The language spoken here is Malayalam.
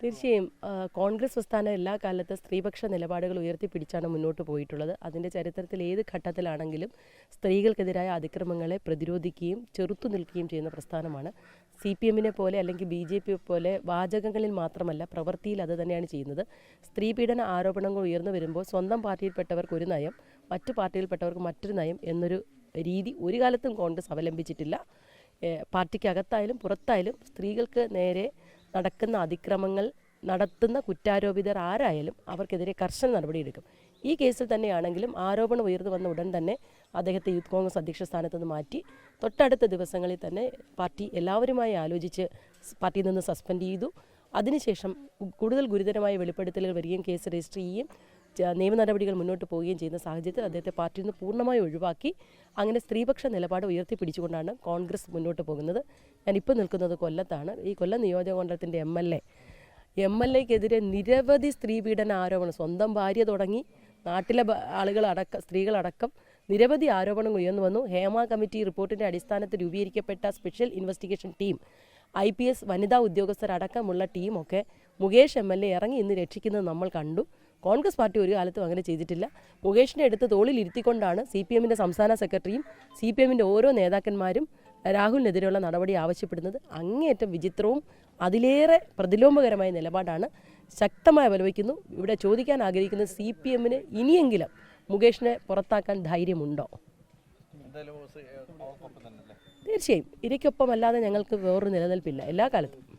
തീർച്ചയായും കോൺഗ്രസ് പ്രസ്ഥാനം എല്ലാ കാലത്തും സ്ത്രീപക്ഷ നിലപാടുകൾ ഉയർത്തിപ്പിടിച്ചാണ് മുന്നോട്ട് പോയിട്ടുള്ളത്. അതിന്റെ ചരിത്രത്തിൽ ഏത് ഘട്ടത്തിലാണെങ്കിലും സ്ത്രീകൾക്കെതിരായ അതിക്രമങ്ങളെ പ്രതിരോധിക്കുകയും ചെറുത്തു നിൽക്കുകയും ചെയ്യുന്ന പ്രസ്ഥാനമാണ്. സി പി എമ്മിനെ പോലെ അല്ലെങ്കിൽ ബി ജെ പി പോലെ വാചകങ്ങളിൽ മാത്രമല്ല പ്രവൃത്തിയിൽ അത് തന്നെയാണ് ചെയ്യുന്നത്. സ്ത്രീ പീഡന ആരോപണങ്ങൾ ഉയർന്നു വരുമ്പോൾ സ്വന്തം പാർട്ടിയിൽപ്പെട്ടവർക്ക് ഒരു നയം മറ്റു പാർട്ടിയിൽപ്പെട്ടവർക്ക് മറ്റൊരു നയം എന്നൊരു രീതി ഒരു കാലത്തും കോൺഗ്രസ് അവലംബിച്ചിട്ടില്ല. പാർട്ടിക്കകത്തായാലും പുറത്തായാലും സ്ത്രീകൾക്ക് നേരെ നടക്കുന്ന അതിക്രമങ്ങൾ നടത്തുന്ന കുറ്റാരോപിതർ ആരായാലും അവർക്കെതിരെ കർശന നടപടിയെടുക്കും. ഈ കേസിൽ തന്നെയാണെങ്കിലും ആരോപണം ഉയർന്നു വന്ന ഉടൻ തന്നെ അദ്ദേഹത്തെ യൂത്ത് കോൺഗ്രസ് അധ്യക്ഷ സ്ഥാനത്ത് നിന്ന് മാറ്റി. തൊട്ടടുത്ത ദിവസങ്ങളിൽ തന്നെ പാർട്ടി എല്ലാവരുമായി ആലോചിച്ച് പാർട്ടിയിൽ നിന്ന് സസ്പെൻഡ് ചെയ്തു. അതിനുശേഷം കൂടുതൽ ഗുരുതരമായ വെളിപ്പെടുത്തലുകൾ വരികയും കേസ് രജിസ്റ്റർ ചെയ്യുകയും നിയമ നടപടികൾ മുന്നോട്ട് പോവുകയും ചെയ്യുന്ന സാഹചര്യത്തിൽ അദ്ദേഹത്തെ പാർട്ടിയിൽ നിന്ന് പൂർണമായി ഒഴിവാക്കി. അങ്ങനെ സ്ത്രീപക്ഷ നിലപാട് ഉയർത്തിപ്പിടിച്ചുകൊണ്ടാണ് കോൺഗ്രസ് മുന്നോട്ട് പോകുന്നത്. ഞാൻ ഇപ്പോൾ നിൽക്കുന്നത് കൊല്ലത്താണ്. ഈ കൊല്ലം നിയോജക മണ്ഡലത്തിന്റെ M L A. M L എക്കെതിരെ നിരവധി സ്ത്രീ പീഡന ആരോപണം സ്വന്തം ഭാര്യ തുടങ്ങി നാട്ടിലെ ആളുകളടക്കം സ്ത്രീകളടക്കം നിരവധി ആരോപണങ്ങൾ ഉയർന്നു വന്നു. ഹേമ കമ്മിറ്റി റിപ്പോർട്ടിന്റെ അടിസ്ഥാനത്തിൽ രൂപീകരിക്കപ്പെട്ട special investigation team I P S വനിതാ ഉദ്യോഗസ്ഥരടക്കമുള്ള ടീമൊക്കെ മുകേഷ് എം എൽ എ ഇറങ്ങി ഇന്ന് രക്ഷിക്കുന്നത് നമ്മൾ കണ്ടു. കോൺഗ്രസ് പാർട്ടി ഒരു കാലത്തും അങ്ങനെ ചെയ്തിട്ടില്ല. മുകേഷിനെ അടുത്ത് തോളിൽ ഇരുത്തിക്കൊണ്ടാണ് സി പി എമ്മിന്റെ സംസ്ഥാന സെക്രട്ടറിയും സി പി എമ്മിന്റെ ഓരോ നേതാക്കന്മാരും രാഹുലിനെതിരെയുള്ള നടപടി ആവശ്യപ്പെടുന്നത്. അങ്ങേയറ്റം വിചിത്രവും അതിലേറെ പ്രതിലോമകരമായ നിലപാടാണ് ശക്തമായി വലവയ്ക്കുന്നു. ഇവിടെ ചോദിക്കാൻ ആഗ്രഹിക്കുന്ന സി പി എമ്മിന് ഇനിയെങ്കിലും മുകേഷിനെ പുറത്താക്കാൻ ധൈര്യമുണ്ടോ? തീർച്ചയായും. ഇരയ്ക്കൊപ്പം അല്ലാതെ ഞങ്ങൾക്ക് വേറൊരു നിലനിൽപ്പില്ല. എല്ലാ കാലത്തും.